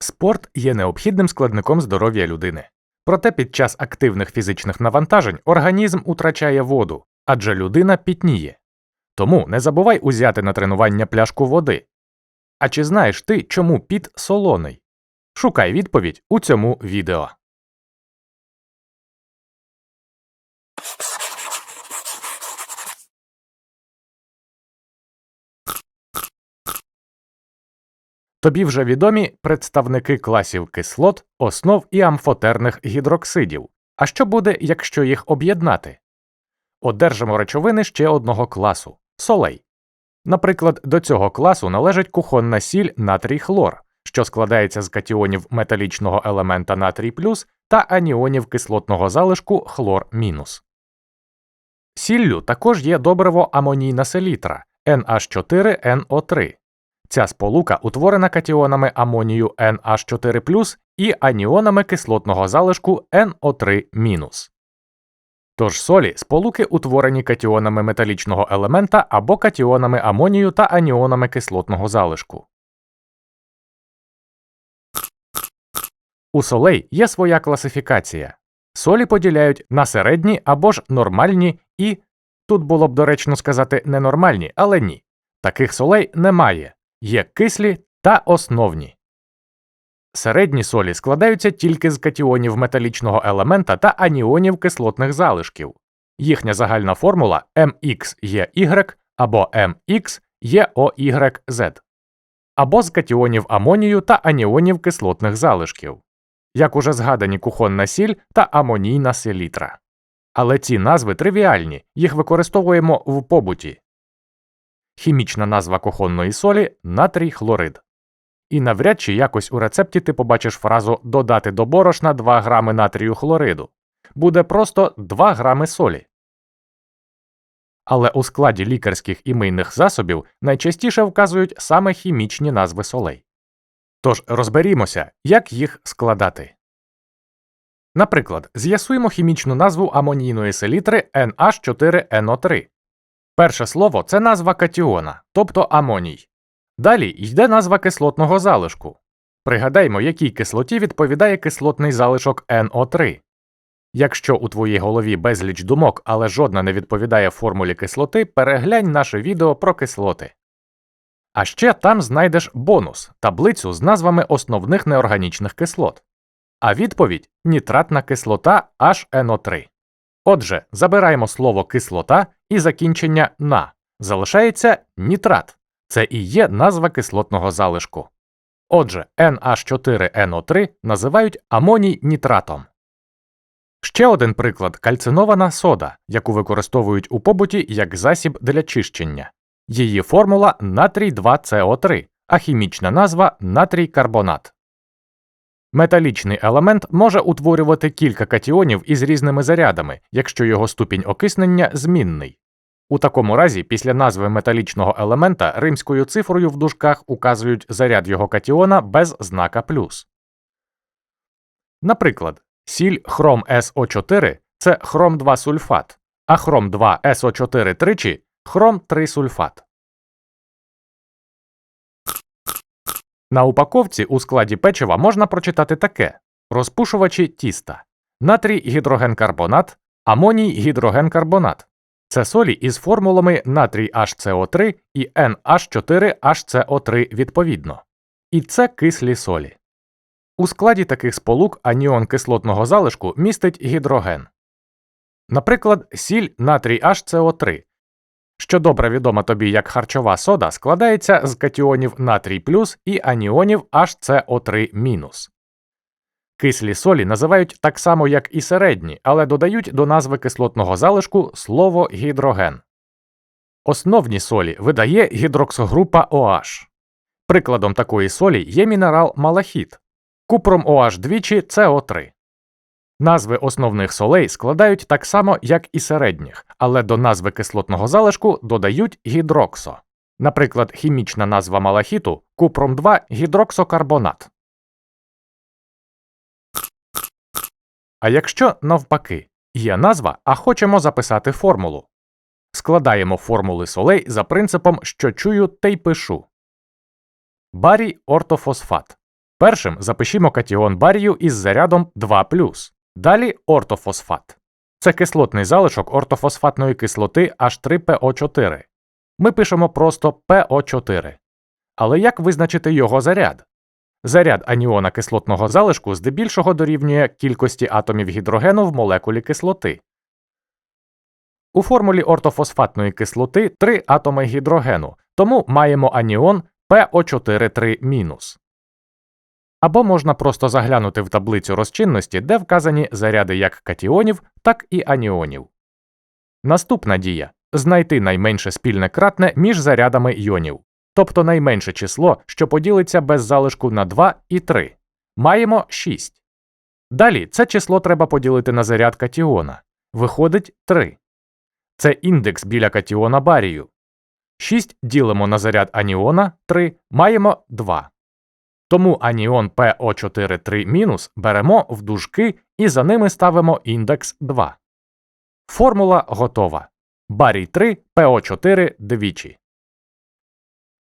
Спорт є необхідним складником здоров'я людини. Проте під час активних фізичних навантажень організм утрачає воду, адже людина пітніє. Тому не забувай узяти на тренування пляшку води. А чи знаєш ти, чому піт солоний? Шукай відповідь у цьому відео. Тобі вже відомі представники класів кислот, основ і амфотерних гідроксидів. А що буде, якщо їх об'єднати? Одержимо речовини ще одного класу солей. Наприклад, до цього класу належить кухонна сіль натрій хлор, що складається з катіонів металічного елемента натрій плюс та аніонів кислотного залишку хлор мінус. Сіллю також є добриво амонійна селітра NH4NO3. Ця сполука утворена катіонами амонію NH4 і аніонами кислотного залишку NO3 Тож солі сполуки утворені катіонами металічного елемента або катіонами амонію та аніонами кислотного залишку. У солей є своя класифікація. Солі поділяють на середні або ж нормальні і тут було б доречно сказати ненормальні, але ні. Таких солей немає. Є кислі та основні. Середні солі складаються тільки з катіонів металічного елемента та аніонів кислотних залишків. Їхня загальна формула MXEY або MXEOYZ, або з катіонів амонію та аніонів кислотних залишків, як уже згадані кухонна сіль та амонійна селітра. Але ці назви тривіальні, їх використовуємо в побуті. Хімічна назва кухонної солі натрій хлорид. І навряд чи якось у рецепті ти побачиш фразу додати до борошна 2 грами натрію хлориду. Буде просто 2 грами солі. Але у складі лікарських і мийних засобів найчастіше вказують саме хімічні назви солей. Тож розберімося, як їх складати. Наприклад, з'ясуємо хімічну назву амонійної селітри NH4NO3. Перше слово це назва катіона, тобто амоній. Далі йде назва кислотного залишку. Пригадаймо, якій кислоті відповідає кислотний залишок NO3. Якщо у твоїй голові безліч думок, але жодна не відповідає формулі кислоти, переглянь наше відео про кислоти. А ще там знайдеш бонус таблицю з назвами основних неорганічних кислот. А відповідь нітратна кислота HNO3. Отже, забираємо слово кислота і закінчення на. Залишається нітрат. Це і є назва кислотного залишку. Отже, NH4NO3 називають амоній нітратом. Ще один приклад кальцинована сода, яку використовують у побуті як засіб для чищення. Її формула натрій 2СО3, а хімічна назва натрій карбонат. Металічний елемент може утворювати кілька катіонів із різними зарядами, якщо його ступінь окиснення змінний. У такому разі, після назви металічного елемента римською цифрою в дужках указують заряд його катіона без знака плюс. Наприклад, сіль хром СО4 це хром 2 сульфат, а хром 2 СО4 тричі хром 3 сульфат. На упаковці у складі печива можна прочитати таке розпушувачі тіста, натрій гідрогенкарбонат, амоній гідрогенкарбонат. Це солі із формулами натрій HCO3 і NH4HCO3 відповідно. І це кислі солі. У складі таких сполук аніон кислотного залишку містить гідроген. Наприклад, сіль натрій HCO3 що добре відома тобі як харчова сода, складається з катіонів натрій плюс і аніонів HCO3 Кислі солі називають так само, як і середні, але додають до назви кислотного залишку слово гідроген. Основні солі видає гідроксогрупа OH. Прикладом такої солі є мінерал малахіт, купром OH двічі СО3. Назви основних солей складають так само, як і середніх, але до назви кислотного залишку додають гідроксо. Наприклад, хімічна назва малахіту купром 2 гідроксокарбонат. А якщо навпаки є назва, а хочемо записати формулу. Складаємо формули солей за принципом, що чую те й пишу. Барій ортофосфат Першим запишімо катіон барію із зарядом 2 Далі ортофосфат. Це кислотний залишок ортофосфатної кислоти H3PO4. Ми пишемо просто PO4. Але як визначити його заряд? Заряд аніона кислотного залишку здебільшого дорівнює кількості атомів гідрогену в молекулі кислоти. У формулі ортофосфатної кислоти три атоми гідрогену, тому маємо аніон PO4 Або можна просто заглянути в таблицю розчинності, де вказані заряди як катіонів, так і аніонів. Наступна дія знайти найменше спільне кратне між зарядами йонів, тобто найменше число, що поділиться без залишку на 2 і 3. Маємо 6. Далі це число треба поділити на заряд катіона. Виходить 3. Це індекс біля катіона барію. 6 ділимо на заряд аніона 3, маємо 2. Тому аніон PO43- беремо в дужки і за ними ставимо індекс 2. Формула готова. Барій 3 ПО4 двічі.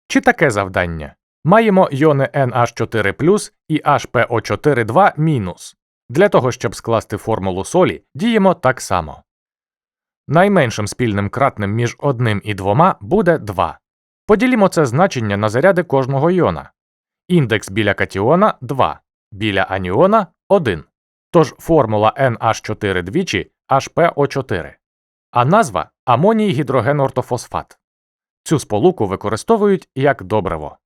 Чи таке завдання? Маємо йони NH4 і HPO4 Для того, щоб скласти формулу солі, діємо так само. Найменшим спільним кратним між одним і двома буде 2. Поділімо це значення на заряди кожного йона. Індекс біля катіона 2, біля аніона 1. Тож формула NH4 двічі HPO4. А назва амоній гідрогенортофосфат. Цю сполуку використовують як добриво.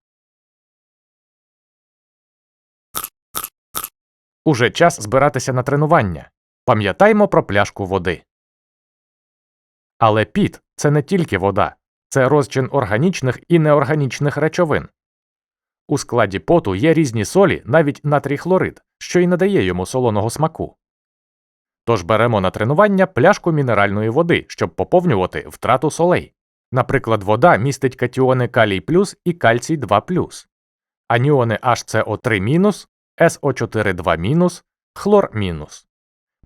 Уже час збиратися на тренування. Пам'ятаймо про пляшку води. Але піт це не тільки вода, це розчин органічних і неорганічних речовин. У складі поту є різні солі, навіть натрій хлорид, що й надає йому солоного смаку. Тож беремо на тренування пляшку мінеральної води, щоб поповнювати втрату солей. Наприклад, вода містить катіони калій плюс і кальцій 2 аніони HCO3 SO4 2 хлор мінус.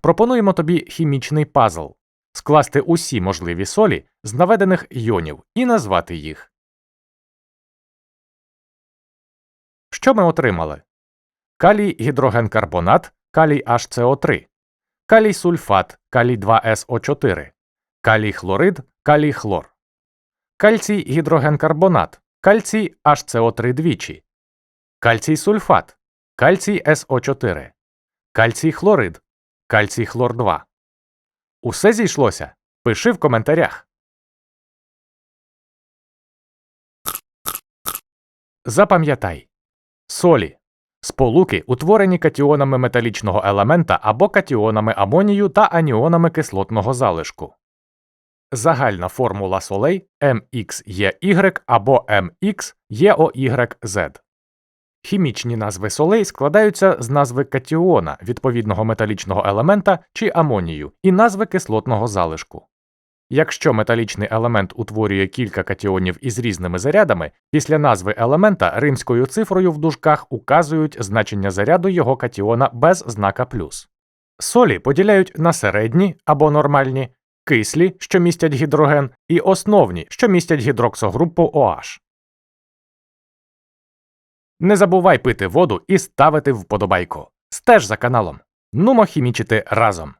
Пропонуємо тобі хімічний пазл скласти усі можливі солі з наведених йонів і назвати їх. Що ми отримали? Калій гідрогенкарбонат, калій HCO3, калій сульфат, калій 2SO4, калій хлорид, калій хлор, кальцій гідрогенкарбонат, кальцій HCO3 двічі, кальцій сульфат, кальцій СО4, кальцій хлорид, кальцій хлор 2. Усе зійшлося? Пиши в коментарях. Запам'ятай солі сполуки, утворені катіонами металічного елемента або катіонами амонію та аніонами кислотного залишку. Загальна формула солей MXEY або MXEOYZ. Хімічні назви солей складаються з назви катіона відповідного металічного елемента чи амонію і назви кислотного залишку. Якщо металічний елемент утворює кілька катіонів із різними зарядами, після назви елемента римською цифрою в дужках указують значення заряду його катіона без знака плюс. Солі поділяють на середні або нормальні, кислі, що містять гідроген, і основні, що містять гідроксогрупу OH. Не забувай пити воду і ставити вподобайку. Стеж за каналом. Нумо хімічити разом.